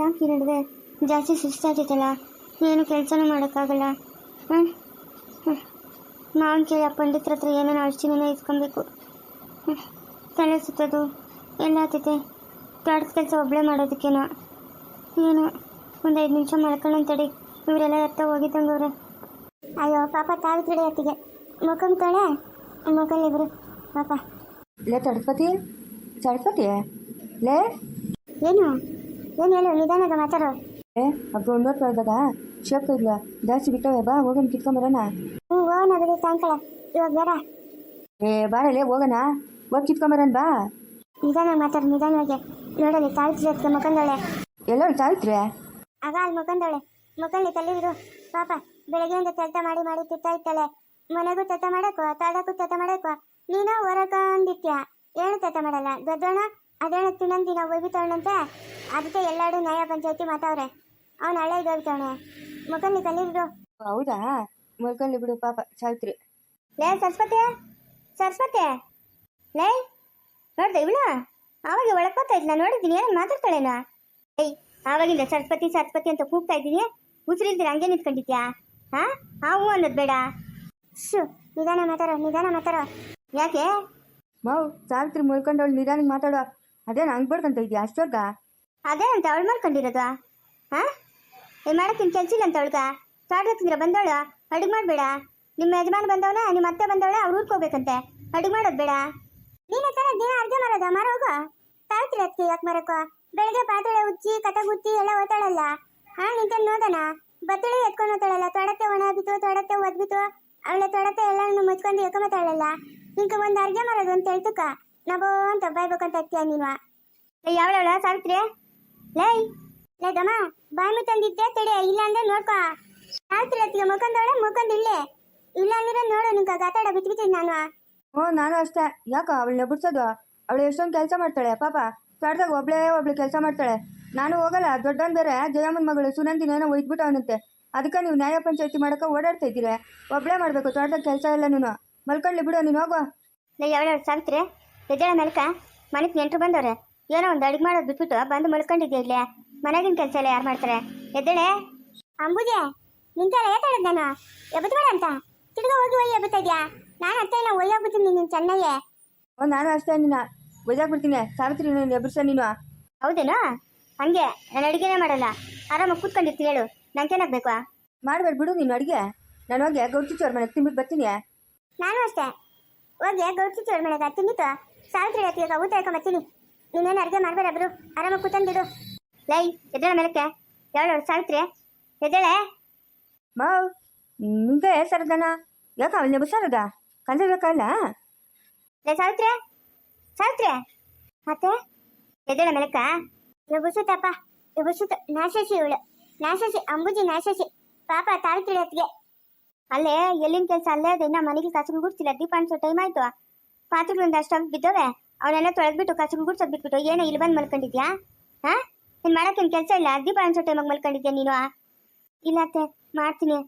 ಯಾಕೆ ಈ ನಡುವೆ ಜಾಸ್ತಿ ಸುಸ್ತಾಗ್ತೈತಲ್ಲ ಏನು ಕೆಲಸನೂ ಮಾಡೋಕ್ಕಾಗಲ್ಲ. ಹಾಂ ನಾನು ಕೇಳಿ ಆ ಪಂಡಿತರ ಹತ್ರ ಏನೇನು ಔಷಧಿನೇ ಇಸ್ಕೊಬೇಕು. ತಲೆ ಸುತ್ತೋದು ಎಲ್ಲ ಆಗ್ತೈತೆ ತೋಟದ ಕೆಲಸ ಒಬ್ಬಳೇ ಮಾಡೋದಕ್ಕೇನೋ. ಏನು? ಒಂದು ಐದು ನಿಮಿಷ ಮಾಡ್ಕೊಂಡು ತಡಿ. ಇವರೆಲ್ಲ ಎತ್ತ ಹೋಗಿದ್ದಂಗವ್ರೆ ಅಯ್ಯೋ ಪಾಪ ತಾವಿತ್ರಿ ಅತ್ತಿಗೆ. ಮುಖಂ ತಳೆ ಮುಖಲ್ಲಿ ಇಬ್ರು. ಪಾಪ. ಲೇ ತಡಪತಿ ತಡಪತಿ ಲೇ? ಏನು? ಏನು ಹೇಳು ನಿಧಾನಾಗ ಮಾತಾಡೋ. ಏ ಅಬ್ಬ ಒಂದೂವರೆ ಕಳೆದಾಗ ಶೇಪ್ ಇಲ್ಲ ಜಾಸ್ತಿ ಬಿಟ್ಟವೆ ಬಾ ಹೋಗೋಣ ಕಿತ್ಕೊಂಬರೋಣ. ಹ್ಞೂ ಹೋಗೋಣ ಬಿಡಿ ಸಾಯಂಕಾಲ. ಇವಾಗ ಬೇಡ. ಏ ಬಾರಲೇ ಹೋಗೋಣ. ಹೋಗಿ ಕಿತ್ಕೊಂಬರೋಣ ಬಾ. ನಿಧಾನಾಗ ಮಾತಾಡು ನಿಧಾನವಾಗಿ. ನೋಡಲಿ ತಾಳ್ತ್ರಿ ಅದಕ್ಕೆ ಮಕ್ಕಂದಳೆ ಎಲ್ಲೋ ಸಾವಿತ್ರಿ ಆಗ ಅಲ್ಲಿ ಮಕ್ಕಂದಳೆ ಮಕ್ಕಳಿ ತಲ್ಲಿದ್ರು ಪಾಪ ಬೆಳಗ್ಗೆಯಿಂದ ಕೆಲಸ ಮಾಡಿ ಮಾಡಿ ತಿತ್ತಾ ಇತ್ತಾಳೆ ಮನೆಗೂ ತತ್ತ ಮಾಡಕ್ಕೋ ತಾಡಕ್ಕೂ ತತ್ತ ಮಾಡಕ್ಕೋ? ನೀನು ಹೊರಕೊಂಡಿತ್ಯ ಏನು ತತ್ತ ಮಾಡಲ್ಲ? ದೊಡ್ಡೋಣ ಅದೇಣ ತಿನ್ನಂತ ದಿನ ಒಯ್ಬಿತ್ತವಣಂತೆ ಅದಕ್ಕೆ ಎಲ್ಲಾರು ನ್ಯಾಯ ಪಂಚಾಯತಿ ಮಾತಾವ್ರೆ. ಅವನು ಹಳೆ ಇದ್ದೋಗ್ತಾವಣೆ ಮುಖಂಡಿ ತಲ್ಲಿದ್ರು ಹೌದಾ? ಮಲ್ಕೊಳ್ಳಿ ಬಿಡು ಪಾಪ ಸಾವಿತ್ರಿ. ಲೇ ಸರಸ್ವತಿ ಸರಸ್ವತಿ. ಲೇ ನೋಡ್ದೆ ಇವಳ? ಆವಾಗ ಒಳಗೆ ಬರ್ತಾ ಇದ್ಲ? ನೋಡಿದ್ದೀನಿ ಏನು ಮಾತಾಡ್ತಾಳೇನ? ಏಯ್ ಆವಾಗಿಂದ ಸರಸ್ವತಿ ಸರಸ್ವತಿ ಅಂತ ಕೂಗ್ತಾ ಇದ್ದೀನಿ. ಉಸಿರಿಲ್ದಿರ ಹಂಗೆ ನಿಂತ್ಕೊಂಡಿದ್ಯಾ? ಹಾ? ಹಾವು ಅನ್ನೋದು ಬೇಡ. ಶು ನಿಧಾನ ಮಾತಾಡೋ ನಿಧಾನ ಮಾತಾಡೋ. ಯಾಕೆ? ಮಾವು ಸಾವಿತ್ರಿ ಮಲ್ಕೊಂಡವಳು ನಿಧಾನಕ್ಕೆ ಮಾತಾಡೋ ಅದೇನು ಹಂಗೆ ಬಡ್ಕೊಂತ ಇದೆಯಾ ಅದೇ ಅಂತ ಅವಳು ಮಾಡ್ಕೊಂಡಿರೋದು. ಹಾಂ? ಏನು ಮಾಡಕ್ಕಿನ್ ಕೆಲ್ಸ ಇಲ್ಲ ಅಂತ ಅವಳ್ಗ? ತೋಟದ ಬಂದವಳು? ಅಡುಗೆ ಮಾಡಬೇಡ. ನಿಮ್ಮ ಯಜಮಾನ ಬಂದವಳೆ, ನಿಮ್ಮ ಅತ್ತೆ ಬಂದವಳೆ, ಅವ್ರು ಊರ್ಕೋಬೇಕಂತೆ ಅಡುಗೆ ಮಾಡೋದು ಬೇಡ. ನೀನು ದಿನ ಅರ್ಜೆ ಮಾಡೋದ? ಮಾರೋಗ ತಾಳ್ತಿರ ಅದಕ್ಕೆ ಯಾಕೆ ಮಾರಕ್ಕೋ? ಬೆಳಗ್ಗೆ ಪಾತ್ರೆ ಉಚ್ಚಿ ಕಟ ಗುತ್ತಿ ಎಲ್ಲ ಓತಾಳಲ್ಲ ಹಾ ನಿಂತ ನೋದಣ ಬತ್ತಳಿ ಎತ್ಕೊಂಡು ಹೋತಾಳಲ್ಲ ತೊಡತ್ತೆ ಒಣ ಬಿತ್ತು ತೊಡತ್ತೆ ಒದ್ಬಿತ್ತು. ಅವಳ ತೊಡತ್ತೆ ಎಲ್ಲ ಮುಚ್ಕೊಂಡು ಎತ್ಕೊಂಬತ್ತಾಳಲ್ಲ ನಿಂಗೆ ಒಂದು ಅರ್ಗೆ ಮಾಡೋದು ಅಂತ ಹೇಳ್ತಕ್ಕ ನಬೋ ಅಂತ ಬಾಯ್ಬೇಕಂತ ಅತ್ತೀಯ ನೀನು? ಯಾವಳ ಸಾವಿತ್ರಿ? ಲೈ ಲೈ ದಮ್ಮ ಬಾಯಿ ತಂದಿದ್ದೆ ತಡಿ ಇಲ್ಲ ಅಂದ್ರೆ ನೋಡ್ಕೊ. ಸಾವಿತ್ರಿ ಅತ್ತಿಗೆ ಮುಖಂದವಳೆ ಮುಖಂದ್ ಇಲ್ಲೇ. ಇಲ್ಲ ಅಂದ್ರೆ ನೋಡು ನಿಂಗೆ ಗಾತಾಡ ಬಿಟ್ಬಿಟ್ಟಿದ್ ನಾನು. ಹ್ಞೂ ನಾನು ಅಷ್ಟೇ. ಯಾಕ ಅವಳನ್ನ ಬಿಡ್ಸೋದು ಅವಳು ಎಷ್ಟೊಂದು ಕೆಲಸ ಮಾಡ್ತಾಳೆ ಪಾಪ. ತೋಟದಾಗ ಒಬ್ಳೇ ಒಬ್ಳು ಕೆಲಸ ಮಾಡ್ತಾಳೆ. ನಾನು ಹೋಗಲ್ಲ ದೊಡ್ಡವನ್ ಬೇರೆ ಜಯಮ್ಮನ ಮಗಳು ಸುನಂದಿನ ಏನೋ ಒಯ್ದ್ಬಿಟ್ಟು ಅವನಂತೆ. ಅದಕ್ಕೆ ನೀವು ನ್ಯಾಯ ಪಂಚಾಯತಿ ಮಾಡೋಕೆ ಓಡಾಡ್ತಾ ಇದ್ದೀರಾ. ಒಬ್ಳೇ ಮಾಡಬೇಕು ತೋಟದಾಗ ಕೆಲಸ ಎಲ್ಲನು ನೀನು. ಮಲ್ಕೊಳ್ಳಿ ಬಿಡು ನೀನು ಹೋಗೋ. ಲೇ ಯಾವಳ ಸಾವಿತ್ರಿ? ಎದ್ದೇಳ ಮೆಲ್ಕ ಮನೆಗೆ ನೆಂಟ್ರು ಬಂದವ್ರೆ. ಏನೋ ಒಂದು ಅಡುಗೆ ಮಾಡೋದು ಬಿಟ್ಬಿಟ್ಟು ಬಂದು ಮಲ್ಕೊಂಡಿದ್ದೆ ಇಲ್ಲೇ? ಮನೆಗಿನ ಕೆಲಸ ಎಲ್ಲ ಯಾರು ಮಾಡ್ತಾರೆ? ಎದ್ದೇಳೆ? ಅಂಬುಜೆ ನಿಂತೆಲ್ಲ ಏತಾಡದ್ ನಾನು? ಎಬ್ಬತ್ಬೇಡ ಅಂತ. ತಿರ್ಗ ಹೋಗಿ ಒಯ್ಯ ಎಬ್ಬತ್ತಾ ಇದ್ಯಾ? ನಾನು ಅತ್ತೆ ಇಲ್ಲ ಒಯ್ಯೋಗ್ಬಿಡ್ತೀನಿ ನೀನು ಚೆನ್ನಾಗೆ ಓ ನಾನು ಅಷ್ಟೇ ನಿನ್ನ. ಬಿಡ್ತೀನಿ ಸಾವಿತ್ರಿ ನೀನು ಎಬ್ಬಿಸ ನೀನು. ಹೌದೇನು? ಹಂಗೆ ನಾನು ಅಡುಗೆನೇ ಮಾಡಲ್ಲ. ಆರಾಮಾಗಿ ಕೂತ್ಕೊಂಡಿರ್ತೀನಿ ಹೇಳು. ನಂಗೇನಾಗಬೇಕು ಮಾಡಬೇಡ ಬಿಡು ನೀನು ಅಡುಗೆ. ನಾನು ಹೋಗಿ ಗೌರ್ಚಿಚ್ಚೋರ್ ಮನೆಗೆ ತಿನ್ಬಿಟ್ಟು ಬರ್ತೀನಿ. ನಾನು ಅಷ್ಟೇ. ಹೋಗಿ ಗೌರ್ಚಿಚ್ಚವ್ರ ಚೋರ್ ಮನೆಗೆ ತಿನ್ನಿತ್ತು ಸಾವಿತ್ರಿ ಹೇಳ್ತೀಗ ಊಟ ಹೇಳ್ಕೊಂಬತ್ತೀನಿ ನೀನೇನು ಅಡುಗೆ ಮಾಡ್ಬೇಡ ಬ್ರು. ಆರಾಮಾಗಿ ಕೂತಂದಿಡು ಲೈ ಎದ್ದೇಳ ಮೇಲಕ್ಕೆ. ಯಾವಳು ಸಾವಿತ್ರಿ? ಎದ್ದೇಳೆ? ಮಾವ್ ನಿಂಗೆ ಸರದನ ಯಾಕೆ ಅವಳನ್ನ ಬಿಸಾರದ ಕಂದಿರ್ಬೇಕಲ್ಲ ಲೇ ಸಾವಿತ್ರಿ? ಸಾವಿತ್ರಿ? ಮತ್ತೆ? ಎದ್ದೇಳ ಮೇಲಕ್ಕ. ಎಬ್ಬುಸುತ್ತಪ್ಪ ಎಬ್ಬುಸುತ್ತ ನಾಶಸಿ ಇವಳು. ನಾಶಸಿ ಅಂಬುಜಿ ನಾಶಸಿ. ಪಾಪ ಹೊತ್ತಿಗೆ ಅಲ್ಲೇ ಎಲ್ಲಿನ ಕೆಲಸ ಅಲ್ಲೇ ಅದೇ. ಇನ್ನ ಮನೆಗೆ ಕಸಗಳು ಗುಡ್ಸಿಲ್ಲ ದೀಪ ಅನ್ಸೋ ಟೈಮ್ ಆಯ್ತು. ಪಾತ್ರೆಗಳಿಂದ ಅಷ್ಟೊಂದು ಬಿದ್ದವೆ ಅವನ್ನೆಲ್ಲ ತೊಳೆದ್ಬಿಟ್ಟು ಕಸಗಳು ಗುಡ್ಸೋದು ಬಿಟ್ಬಿಟ್ಟು ಏನೋ ಇಲ್ಲಿ ಬಂದು ಮಲ್ಕೊಂಡಿದ್ಯಾ? ಹಾ? ನೀನು ಮಾಡೋಕ್ಕೇನು ಕೆಲಸ ಇಲ್ಲ? ಅಗ್ದಿ ಅನ್ಸೋ ಟೈಮಾಗ ಮಲ್ಕೊಂಡಿದ್ಯಾ ನೀನು? ಇಲ್ಲ ಅತ್ತೆ, ಮಾಡ್ತೀನಿ.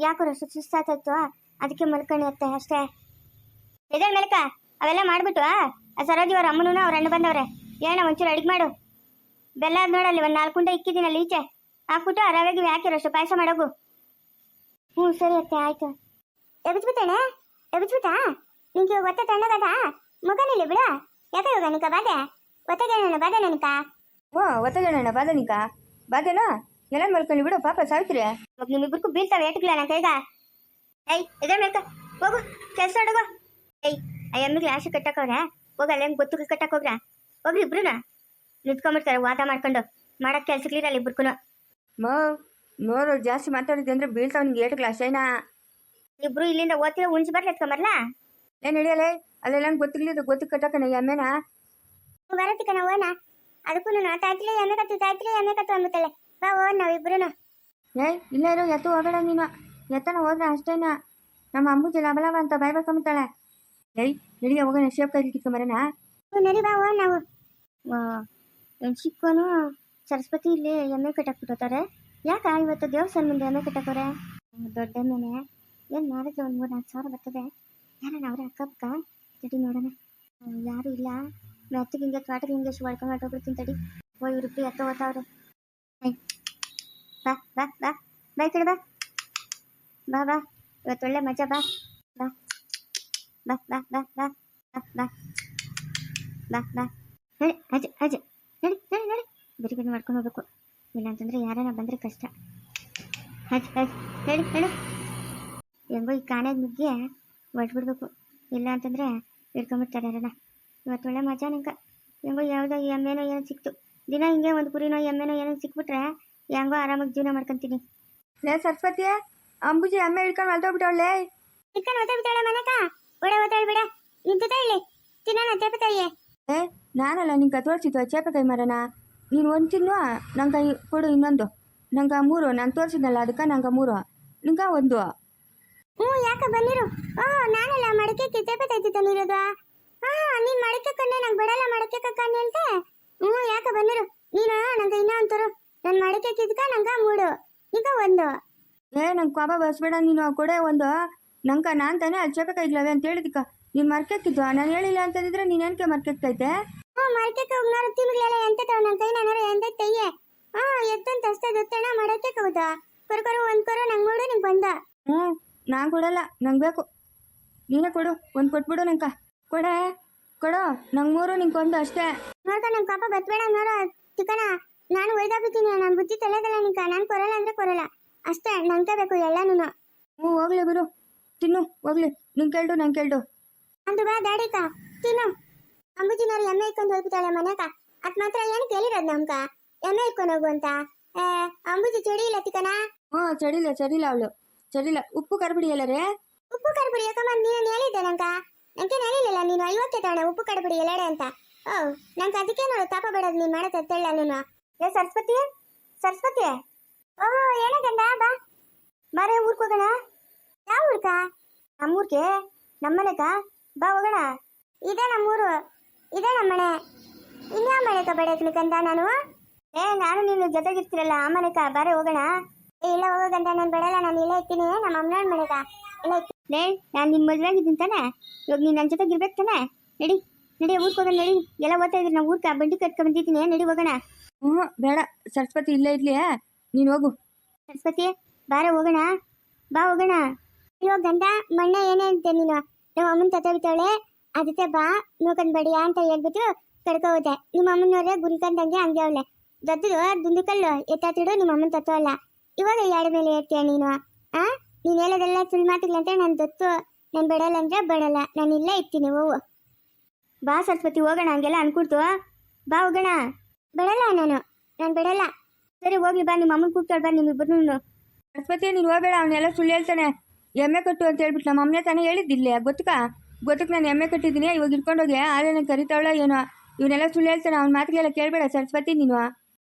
ಯಾಕೋ ಅಷ್ಟು ಸುಸ್ತಾಗ್ತಾಯಿತ್ತು ಅದಕ್ಕೆ ಮಲ್ಕೊಂಡೆ ಅತ್ತೆ ಅಷ್ಟೇ. ಎದೆ ಮೆಲಕ? ಅವೆಲ್ಲ ಮಾಡ್ಬಿಟ್ಟು, ಆ ಸರೋಜಿ ಅವ್ರ ಅಮ್ಮನೂ ಅವ್ರ ಅಣ್ಣ ಬಂದವ್ರೆ. ಏನ ಒಂಚೂರು ಅಡಿಗೆ ಮಾಡು. ಬೆಲ್ಲ ನೋಡಲ್ಲಿ, ಒಂದು ನಾಲ್ಕು ಕುಂಟೆ ಇಕ್ಕಿದ್ದೀನಲ್ಲ ಈಚೆ. ಹಾಕ್ಬಿಟ್ಟು ರವೆಗೆ ಹಾಕಿರೋಷ್ಟು ಪಾಯಸ ಮಾಡೋಗು. ಹ್ಞೂ ಸರಿ ಅತ್ತೆ, ಆಯ್ತು. ಎಬ್ಬಿಸ್ಬಿಟ್ಟೇನೆ? ಎಬ್ಬಿಸ್ಬಿಟ್ಟ? ನಿಂಗೆ ಒತ್ತೆ ತಣ್ಣಗದ ಮಗನಿಲ್ಲ ಬಿಡ. ಯಾಕ ಇವಾಗ ನಿಕ ಬಾದೆ ಒತ್ತೆಗೆ ಬಾದೆ ನನಕ ಹ್ಞೂ ಒತ್ತಗಣ್ಣ ಬಾದನಿಕ ಬಾದೇನಾ ನೆಲ ಮಲ್ಕೊಂಡು ಬಿಡು ಪಾಪ ಸಾವಿತ್ರಿ. ಇವಾಗ ನಿಮ್ಮಿಬ್ಬರಿಗೂ ಬೀಳ್ತಾವೆ ಏಟ್ಗಿಲ್ಲ ಕ್ಲಾನ ಕೈಗ. ಏಯ್ ಎದೆ ಮೇಲ್ಕ. ಹೋಗು ಕೆಲಸ ಹುಡುಗ ಏಯ್ ಅಯ್ಯಮ್ಮಿಗೆ ಆಶೆ ಕಟ್ಟಕ್ಕವ್ರೆ ಹೋಗ ಅಲ್ಲ ಹೆಂಗೆ ಗೊತ್ತು ಕಟ್ಟಕ್ ಹೋಗ್ರ? ಹೋಗ್ರಿ ಇಬ್ರುನ. ನಿಂತ್ಕೊಂಡ್ಬಿಡ್ತಾರೆ ವಾದ ಮಾಡ್ಕೊಂಡು. ಮಾಡಕ್ ಕೆಲ್ಸಕ್ಲಿರಲ್ಲ ಇಬ್ರುಕುನು. ಮೋ ನೋಡು ಜಾಸ್ತಿ ಮಾತಾಡಿದ್ದೆ ಅಂದ್ರೆ ಬೀಳ್ತಾವ ನಿಂಗೆ ಏಟು ಕ್ಲಾಸ್ ಏನಾ ಇಬ್ರು ಇಲ್ಲಿಂದ ಓದ್ತಿರೋ ಉಣ್ಸಿ ಬರ್ಲಿ ಎತ್ಕೊಂಬರ್ಲ ಏನು ಹಿಡಿಯಲೇ ಅಲ್ಲೆಲ್ಲ ಗೊತ್ತಿರ್ಲಿದ್ದು ಗೊತ್ತಿ ಕಟ್ಟಕನ ಎಮ್ಮೆನ? ಬರತಿ ಕಣ ಓನ ಅದಕ್ಕೂ ತಾಯ್ತಿಲಿ ಎಮ್ಮೆ ಕತ್ತು ತಾಯ್ತಿಲಿ ಎಮ್ಮೆ ಕತ್ತು ಅಂದ್ಬಿಟ್ಟಲೆ ಬಾ ಓ ನಾವಿಬ್ರು ಏಯ್ ಇಲ್ಲ ಇರೋ ಎತ್ತು ಹೋಗಡ ನೀನು. ಎತ್ತನ ಹೋದ್ರೆ ಅಷ್ಟೇನ. ನಮ್ಮ ಅಮ್ಮುಜಿ ಲಬಲ ಲಬ ಅಂತ ಬಾಯ್ಬೇಕಂತಾಳೆ ಏಯ್ ಹಿಡಿಯ ಹೋಗೋಣ ಶೇಪ್ ಕೈಲಿ ಕಿತ್ಕೊಂಬರೋಣ ನಡಿ ಬಾ ಓ ನಾವು. ವಾ ಚಿಕ್ಕನು ಸರಸ್ವತಿ ಇಲ್ಲಿ ಎಮ್ಮೆ ಕಟ್ಟಾಕ್ಬಿಟ್ಟೋತಾರೆ ಯಾಕ ಇವತ್ತು ದೇವಸ್ಥಾನ ಮುಂದೆ ಎಮ್ಮೆ ಕಟ್ಟಾಕೋರೆ ದೊಡ್ಡ ಮನೆ ಏನು ಮಾಡಿದ್ರೆ ಒಂದು ಮೂರು ನಾಲ್ಕು ಸಾವಿರ ಬರ್ತದೆ? ಅವರ ಅಕ್ಕಪ್ಪ ತಡಿ ನೋಡೋಣ. ಯಾರು ಇಲ್ಲ. ಮೆತ್ತಗೆ ಹಿಂಗೆ ತೋಟಕ್ಕೆ ಹಿಂಗೆ ಹೊಡ್ಕೊಂಡು ಹೊಟ್ಟೋಗ್ಬಿಡ್ತೀನಿ ತಡಿ. ಓ ಇವ್ರಿಬ್ರು ಅಕ್ಕ ಓದ್ತಾವ್ರೆ ಬಾ ಬಾ ಬಾ. ಬಾ ತಡಿ ಕಡೆ ಬಾ. ಬಾ ಬಾ. ಇವತ್ತು ಒಳ್ಳೆ ಮಜಾ ಬಾ. ಬಾ. ಬಾ ಬಾ ಬಾ ಬಾ. ಬಾ ಬಾ. ಬಾ ಬಾ. ಹೇಳಿ ಅಜ್ಜ ಅಜ್ಜ ಹೇಳಿ ಹೇಳಿ ಹೇಳಿ ಬರಿ ಬರಿ ಮಾಡ್ಕೊಂಡು ಹೋಗ್ಬೇಕು. ಇಲ್ಲ ಅಂತಂದ್ರೆ ಯಾರನ್ನ ಬಂದ್ರೆ ಕಷ್ಟ. ಹಜ್ ಹಜ್ ಹೇಳಿ ಹೇಳಿ ಹೆಂಗೋ ಈ ಕಾಣೆ ನುಗ್ಗಿ ಹೊಟ್ಬಿಡ್ಬೇಕು ಇಲ್ಲ ಅಂತಂದರೆ ಹಿಡ್ಕೊಂಬಿಡ್ತಾರೆ ಅದನ್ನು ಇವತ್ತು ಒಳ್ಳೆ ಮಜಾ ನಿಂಗೆ ಹೆಂಗೋ ಯಾವುದೋ ಎಮ್ಮೆನೋ ಏನೋ ಸಿಕ್ತು. ದಿನ ಹಿಂಗೆ ಒಂದು ಕುರಿನೋ ಎಮ್ಮೆನೋ ಏನೋ ಸಿಕ್ಬಿಟ್ರೆ ಹೆಂಗೋ ಆರಾಮಾಗಿ ಜೀವನ ಮಾಡ್ಕೊಂತೀನಿ. ಲೇ ಸರಸ್ವತಿ ಅಂಬುಜಿ ಅಮ್ಮ ಹಿಡ್ಕೊಂಡು ಹೊಲ್ಟೋಗ್ಬಿಟ್ಟವಳೆ ಚಿಕ್ಕನ್ ಒತ್ತಾಬಿಟ್ಟಾಳೆ ಮನೆಕ. ಓಡ ಒತ್ತಾಳಿ ಬಿಡ. ನಿಂತುತ್ತಾ ಇಲ್ಲಿ? ತಿನ್ನೋಣ ತೆಪ್ಪತಾಯಿಯೇ ಏ ನಾನಲ್ಲ ನಿಂಗೆ ತೋರಿಸಿದ್ದು ಚೇಪಕಾಯಿ ಮರನ? ನೀನು ಒಂದು ತಿನ್ನು ನಂಗೆ ಕೊಡು ಇನ್ನೊಂದು. ನಂಗೆ ಮೂರು ನಾನು ತೋರಿಸಿದ್ನಲ್ಲ ಅದಕ್ಕೆ ನಂಗೆ ಮೂರು. ನಿಂಗೆ ಒಂದು. ಹ್ಞೂ, ಯಾಕೆ ಬಂದಿರು ಓ, ನಾನಲ್ಲ ಮಡಕೆ ತೆಪ್ಪತಾಯ್ತು ತಂದಿರೋದು ಹಾ ನೀನ್ ಮಡಕೆ ಕಣ್ಣೆ ನಂಗೆ ಬಿಡಲ್ಲ ಮಡಕೆ ಕಣ್ಣೆ ಅಂತೆ ಹ್ಞೂ, ಯಾಕೆ ಬಂದಿರು ನೀನು, ನಂಗೆ ಇನ್ನೂ ಒಂತರು ನನ್ನ ಮಡಕೆ ಕಿದ್ಕ ನಂಗ ಮೂಡು. ಈಗ ಒಂದು. ಏ, ನಂಗೆ ಕೋಪ ಬಸ್ಬೇಡ ನೀನು ಕೊಡೆ ಒಂದು. ನಂಗೆ ನಾನು ತಾನೇ ಅಲ್ಲಿ ಇದ್ಲವೆ ಅಂತ ಹೇಳಿದಕ್ಕ ನೀನು ಮರ್ಕೆಕ್ಕಿದ್ದು ನಾನು ಹೇಳಿಲ್ಲ ಅಂತಂದಿದ್ರೆ ನೀನು ಏನಕ್ಕೆ ಮರ್ಕೆಕ್ಕೈತೆ ಹ್ಞೂ, ಮಡಕೆ ಉಗ್ನಾರು ತಿಂಗಳೆಲ್ಲ ಎಂತ ತವ ನನ್ನ ಕೈ ನಾನು ಎಂತ ತೆಯ್ಯೆ. ಹಾ ಎತ್ತಂತ ಅಷ್ಟೇ ದೊತ್ತಣ ಮಡಕೆ ಕೌದ. ಕೊರ್ಕೊರು ಒಂದ್ ಕೊರು, ನಂಗೆ ಮೂಡು, ನಿಂಗೆ ಬಂದ. ಹ್ಞೂ ನಾನು ಕೊಡಲ್ಲ ನಂಗೆ ಬೇಕು. ನೀನೇ ಕೊಡು ಒಂದು ಕೊಟ್ಬಿಡು ನಂಕ. ಕೊಡೆ ಕೊಡು ನಂಗೆ ಮೂರು ನಿಂಗೆ ಒಂದು ಅಷ್ಟೇ. ನೋಡ್ಕ ನಮ್ಮ ಪಾಪ ಬತ್ಬೇಡ ನೋಡ ಚಿಕ್ಕಣ ನಾನು ಒಯ್ದಾಬಿದ್ದೀನಿ ನನ್ನ ಬುದ್ಧಿ ತಲೆದಲ್ಲ ನಿಂಕ. ನಾನು ಕೊರಲ್ಲ ಅಂದ್ರೆ ಕೊರಲ್ಲ. ಅಷ್ಟೇ ನಂಗೆ ಬೇಕು ಎಲ್ಲಾನು ಹ್ಞೂ ಹೋಗ್ಲಿ ಗುರು. ತಿನ್ನು ಹೋಗ್ಲಿ. ನಿಂಗೆ ಕೇಳ್ಡು ನಂಗೆ ಕೇಳ್ಡು. ಅಂದು ಬಾ ದಾಡಿಕ ತಿನ್ನು. ಅಂಬುಜಿನವ್ರು ಎಮ್ಮೆ ಇಕ್ಕೊಂಡು ಹೋಗ್ಬಿಟ್ಟಾಳೆ ಮನೆಕ. ಅದ್ ಮಾತ್ರ ಏನು ಕೇಳಿರೋದು ನಮ್ಕ? ಎಮ್ಮೆ ಇಕ್ಕೊಂಡು ಹೋಗು ಅಂತ. ಏ ಅಂಬುಜಿ ಚಡಿ ಇಲ್ಲ ಚಿಕ್ಕನ ಹ್ಞೂ ಚಡಿಲ್ಲ ಚಡಿಲ್ಲ ಅವಳು. ಚಡಿಲ್ಲ ಉಪ್ಪು, ಕರ್ಬಿಡಿ ಎಲ್ಲರೇ? ಉಪ್ಪು ಕಡ್ಬಿಡಿ ಯಾಕಮ್ಮ ನೀನು ಹೇಳಿದ್ದೆ ನಂಗೆ. ಹೇಳಿಲ್ಲ ನೀನು ಐವತ್ತೆ ತಾಣ ಉಪ್ಪು ಕಡ್ಬಿಡಿ ಎಲ್ಲಡೆ ಅಂತ. ಓ, ನಂಗೆ ಅದಕ್ಕೆ ನೋಡು, ತಾಪ ಬೇಡದು ನೀನು ಮಾಡೋ ತತ್ತೇಳ ನೀನು. ಏ ಸರಸ್ವತಿ ಸರಸ್ವತಿ ಓ, ಏನ ಗಂಡ, ಬಾ. ಬಾರೆ ಊರ್ಕ ಹೋಗೋಣ. ಯಾವ ಊರ್ಕ? ನಮ್ಮೂರ್ಗೆ ನಮ್ಮನೆಕ ಬಾ, ಹೋಗೋಣ. ಇದೇ ನಮ್ಮೂರು ಇದೇ ನಮ್ಮನೆ ಇನ್ಯಾವ ಮನೆಕ ಬಡಕ್ಲಿಕ್ಕಂತ ನಾನು? ಏ, ನಾನು, ನೀನು ಜೊತೆಗಿರ್ತಿರಲ್ಲ, ಆ ಮನೆಕ ಬಾರೆ ಹೋಗೋಣ. ಇಲ್ಲ ಹೋಗೋದಂತ ನಾನು ಬೇಡಲ್ಲ ನಾನು ಇಲ್ಲೇ ಇರ್ತೀನಿ. ನಮ್ಮ ಅಮ್ಮನ ಮನೆಗ. ಇಲ್ಲ ಲೇ ನಾನು ನಿನ್ನ ಮದುವೆ ಆಗಿದ್ದೀನಿ ತಾನೆ. ಇವಾಗ ನೀನು ನನ್ನ ಜೊತೆಗೆ ಇರ್ಬೇಕು ತಾನೆ. ನಡಿ ನಡಿ ಊರ್ಗೆ ಹೋಗೋಣ ನಡಿ. ಎಲ್ಲ ಓದ್ತಾ ಇದ್ರಿ ನಾವು ಊರ್ಕ ಬಂಡಿ ಕಟ್ಕೊಂಡ್ ಬಂದಿದ್ದೀನಿ. ನಡಿ ಹೋಗೋಣ. ಹ್ಞೂ ಬೇಡ. ಸರಸ್ವತಿ ಇಲ್ಲೇ ಇರ್ಲಿ ನೀನು ಹೋಗು. ಸರಸ್ವತಿ ಬಾರ ಹೋಗೋಣ. ಬಾ ಹೋಗೋಣ. ಇವಾಗ ಗಂಡ ಮಣ್ಣ ಏನೇ ಅಂತೆ ನೀನು? ನಮ್ಮ ಅಮ್ಮನ ತತ್ತಬಿತ್ತಾಳೆ ಅದಕ್ಕೆ ಬಾ. ನೋಕೊಂಡ್ಬೇಡಿ ಬಡಿಯಾ ಅಂತ ಹೇಳ್ಬಿಟ್ಟು ಕಡ್ಕೋಗುತ್ತೆ ಹೋದೆ. ನಿಮ್ಮ ಅಮ್ಮನವ್ರೆ ಗುರಿಕಂದಂಗೆ ಹಂಗೆ ಅವಳೆ. ದೊಡ್ಡದು ದುಂದುಕಲ್ಲು ಎತ್ತಾತಿಡು ನಿಮ್ಮ ಅಮ್ಮನ ತತ್ವ ಅಲ್ಲ ಇವಾಗ ಯಾರ ಮೇಲೆ ಹೇಳ್ತೀಯ ನೀನು? ಆ? ನೀನು ಹೇಳೋದೆಲ್ಲ ಸುಳ್ಳು ಮಾತುಗಳಂತೆ ನಾನು ದತ್ತು ನಾನು ಬಿಡಲ್ಲ ಅಂದ್ರೆ ಬಿಡಲ್ಲ. ನಾನು ಇಲ್ಲೇ ಇರ್ತೀನಿ ಹೋಗು ಬಾ ಸರಸ್ವತಿ ಹೋಗೋಣ ಹಂಗೆಲ್ಲ ಅನ್ಕೊಡ್ತು ಬಾ ಹೋಗೋಣ. ಬಿಡಲ್ಲ ನಾನು. ನಾನು ಬಿಡಲ್ಲ. ಸರಿ ಹೋಗಿ ಬಾ. ನಿಮ್ಮ ಅಮ್ಮನ ಕೂಗ್ತಾಳೆ ಬಾ ನಿಮ್ಮಿಬ್ಬರನ್ನು ಸರಸ್ವತಿ ನೀನು ಹೋಗಬೇಡ ಅವನ್ನೆಲ್ಲ ಸುಳ್ಳು ಹೇಳ್ತಾನೆ. ಎಮ್ಮೆ ಕಟ್ಟು ಅಂತ ಹೇಳ್ಬಿಟ್ಟು ನಮ್ಮ ಅಮ್ಮನೇ ತಾನೇ ಹೇಳಿದ್ದಿಲ್ಲ ಗೊತ್ತಕ? ಗೊತ್ತಕ್ಕೆ ನಾನು ಎಮ್ಮೆ ಕಟ್ಟಿದ್ದೀನಿ ಇವಾಗ ಇಟ್ಕೊಂಡೋಗಿ ನಾನು ಕರಿತಾವಳ ಏನೋ. ಇವನ್ನೆಲ್ಲ ಸುಳ್ಳು ಹೇಳ್ತಾನೆ ಅವ್ನ ಮಾತಿಗೆಲ್ಲ ಕೇಳಬೇಡ ಸರಸ್ವತಿ ನೀನು.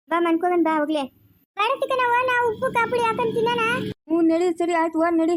ಬಾ ಮನ್ಕೊಂಡ್ ಬಾ ಹೋಗ್ಲಿ. ಚಿಕ್ಕ ನಾವು ಉಪ್ಪು ಕಾಪುಡಿ ಹಾಕೊಂಡ್ ತಿನ್ನೋಣ. ಹ್ಞೂ ನಡಿ ಸರಿ ಆಯ್ತು ಹೋಗಿ ನಡಿ.